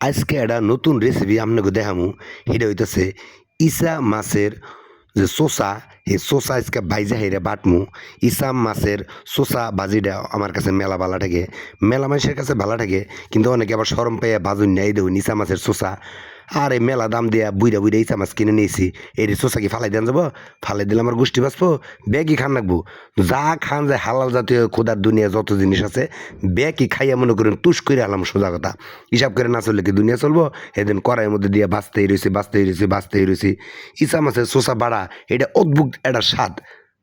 আজকে একটা নতুন রেসিপি আপনাকে দেখামু। সেটা হইতেছে ইসা মাছের যে শোষা এই শোষা আজকে ভাইজা হেরে বাটমু। ইসা মাছের শোষা বাজিটা আমার কাছে মেলা ভালো থাকে মেলা মানুষের কাছে ভালো থাকে কিন্তু অনেকে আবার সরম পেয়ে বাজুন নেই দেখুন ইসা মাছের সোসা আর এই মেলা দাম দিয়া বুইরা বুইরা ইসা মাছ কিনে নিয়েছি। এই সোসা কি ফালাই দেন যাব, ফালাই দিলে আমার গোষ্ঠী বাঁচবো ব্যাগই খান রাখব যা খান যায় হালাল জাতীয় খোদার দুনিয়া যত জিনিস আছে ব্যাগই খাইয়া মনে করেন তুষ করে আলাম সোজা কথা। হিসাব করে না চললে কি দুনিয়া চলবো? এদিন কড়াইয়ের মধ্যে দিয়ে বাঁচতেই রয়েছি বাঁচতেই রয়েছি বাঁচতেই রয়েছি ইসা মাছের সোসা বাড়া, এটা অদ্ভুত একটা স্বাদ।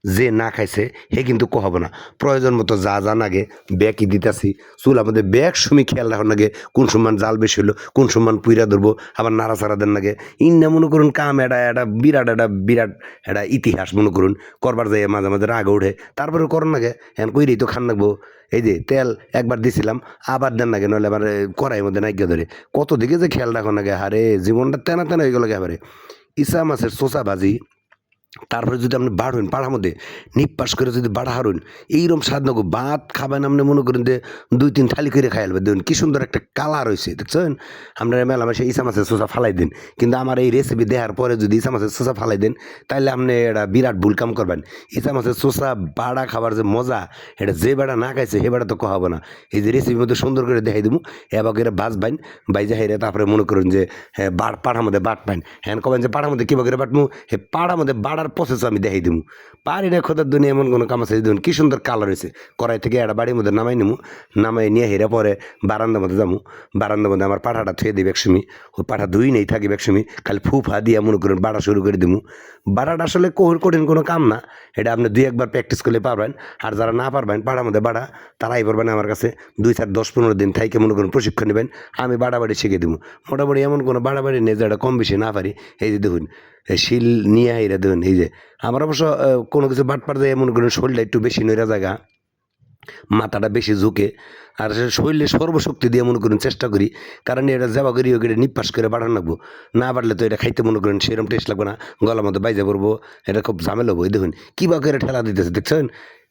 যে না খাইছে হে কিন্তু কহাবো না। প্রয়োজন মতো যা যা নাগে, ব্যাগই দিতেছি। চুল আমাদের ব্যাগ সুমি খেয়াল রাখার নাগে, কোন সম্মান জাল বেশি হলো কোন সম্মান পুইরা ধরবো, আবার নাড়াচাড়া দেন নাগে। ইন্না মনে করুন কাম এটা এটা বিরাট এটা বিরাট এটা ইতিহাস মনে করুন, করবার যায় মাঝে মাঝে রাগ ওঠে তারপরে করন নাগে হ্যাঁ কইরেই তো খান লাগবো। এই যে তেল একবার দিছিলাম, আবার দেন নাগে, নইলে আবার কড়াইয়ের মধ্যে নাইগিয়ে ধরে। কত দিকে যে খেয়াল রাখো নাগে, হারে, জীবনটা তেনা তেনা হয়ে গেল এবারে ইসা মাছের চোষা ভাজি তারপরে যদি আপনি বাড়ুন পাড়ার মধ্যে নিপাস করে যদি বাড়া হারুন এইরকম স্বাদ নগো, ভাত খাবেন আপনি মনে করেন যে দুই তিন থালি করে খাই আলবে দেখুন, কি সুন্দর একটা কালার হয়েছে দেখছেন? আপনারা মাসে ইসা মাছের শোষা ফালাই দিন। কিন্তু আমার এই রেসিপি দেওয়ার পরে যদি ইসা মাছের শোষা ফালাই দেন তাহলে আপনি এটা বিরাট ভুল কাম করবেন। ইসা মাছের শোষা বাড়া খাবার যে মজা, এটা যে বেড়া না খাইছে, সে বেড়া তো কহাবো না। এই যে রেসিপির মধ্যে সুন্দর করে দেখাই দেবো এবার করে ভাজ বাইন, বাইজা হেরে তারপরে মনে করুন যে হ্যাঁ বাড়, পাড়ার মধ্যে বাট পাইন হ্যাঁ কবেন যে পাড়ার মধ্যে কীভাবে করে বাটমু? হে, পাড়ার মধ্যে বাড়ার প্রসেস আমি দেখাই দিব পারি না খোদার দুনিয়া এমন কোনো কাম আছে দেখুন কি সুন্দর কালার হয়েছে। কড়াই থেকে একটা বাড়ির মধ্যে নামাই নিমু। নামাই নিয়ে হেরে পরে বারান্দার মধ্যে যাব বারান্দার মধ্যে আমার পাঠাটা থুয়ে দিবে একসময় ওই পাঠা ধুই নেই থাকি একসময় খালি ফু ফা দিয়ে মনে করুন বাড়া শুরু করে দিমু। বাড়াটা আসলে কোহর কঠিন কোনো কাম না। এটা আপনি দুই একবার প্র্যাকটিস করলে পারবেন। আর যারা না পারবেন, পাড়ার মধ্যে বাড়া, তারাই পারবেন আমার কাছে। দুই চার দশ পনেরো দিন থাইকে মনে করুন প্রশিক্ষণ নেবেন। আমি বাড়াবাড়ি শিখে দিব মোটামুটি এমন কোনো বাড়াবাড়ি নেই যেটা কম বেশি না পারি। এই যে দেখুন শিল নিয়ে আইরা দেন এই যে। আমার অবশ্য কোনো কিছু বাট পার যায় মনে করেন শরীরটা একটু বেশি নইরা জায়গা মাথাটা বেশি ঝুঁকে। আর শরীরে সর্বশক্তি দিয়ে মনে করেন চেষ্টা করি, কারণ এটা যাওয়া করি ওকে নিপাস করে বাড়ান লাগবো। না বাড়লে তো এটা খাইতে মনে করেন সেরকম টেস্ট লাগবে না, গলার মধ্যে বাইজে পড়ব, এটা খুব ঝামেলা হব দেখুন। কী বা করে ঠেলা দিতেছে, দেখছেন?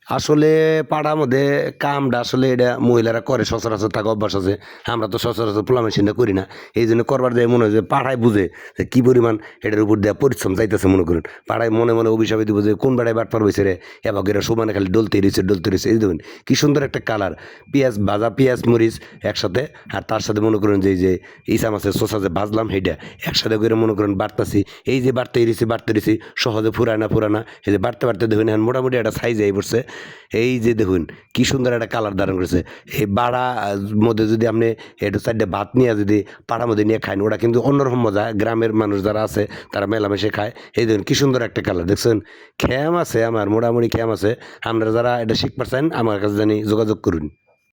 আসলে পাড়ার মধ্যে কামটা আসলে এটা মহিলারা করে, সচরাচর থাকা অভ্যাস আছে। আমরা তো সচরাচর পোলা মেশিনটা করি না। এই জন্য করবার যায় মনে হয় যে পাড়ায় বুঝে যে কী পরিমাণ এটার উপর দেওয়া পরিশ্রম চাইতেছে মনে করুন। পাড়ায় মনে মনে অভিশাপে দিব যে কোন বেড়ায় বাট পারবে রে? এবার এরা সমানে খালি ডলতে রয়েছে ডলতে রয়েছে এই দেখুন, কী সুন্দর একটা কালার। পেঁয়াজ, ভাজা পেঁয়াজ, মরিচ একসাথে, আর তার সাথে মনে করুন যে এই যে ইসা মাছের শসা যে ভাজলাম সেইটা একসাথে করে মনে করেন বাড়তাছি এই যে বাড়তে রয়েছি বাড়তে রয়েছি সহজে ফুরায় না ফুরানা এই যে বাড়তে বাড়তে দেখুন মোটামুটি একটা সাইজ এই পড়ছে। এই যে দেখুন, কি সুন্দর একটা কালার ধারণ করেছে। এই বাড়া মধ্যে যদি আপনি একটু সাইডে ভাত নিয়ে যদি পাড়ার মধ্যে নিয়ে খায় ওটা কিন্তু অন্যরকম মজা। গ্রামের মানুষ যারা আছে, তারা মেলামেশে খায়। এই দেখুন, কি সুন্দর একটা কালার দেখছেন? খ্যাম আছে আমার, মোটামুটি খ্যাম আছে। আপনারা যারা এটা শিখ পারছেন, আমার কাছে জানি যোগাযোগ করুন।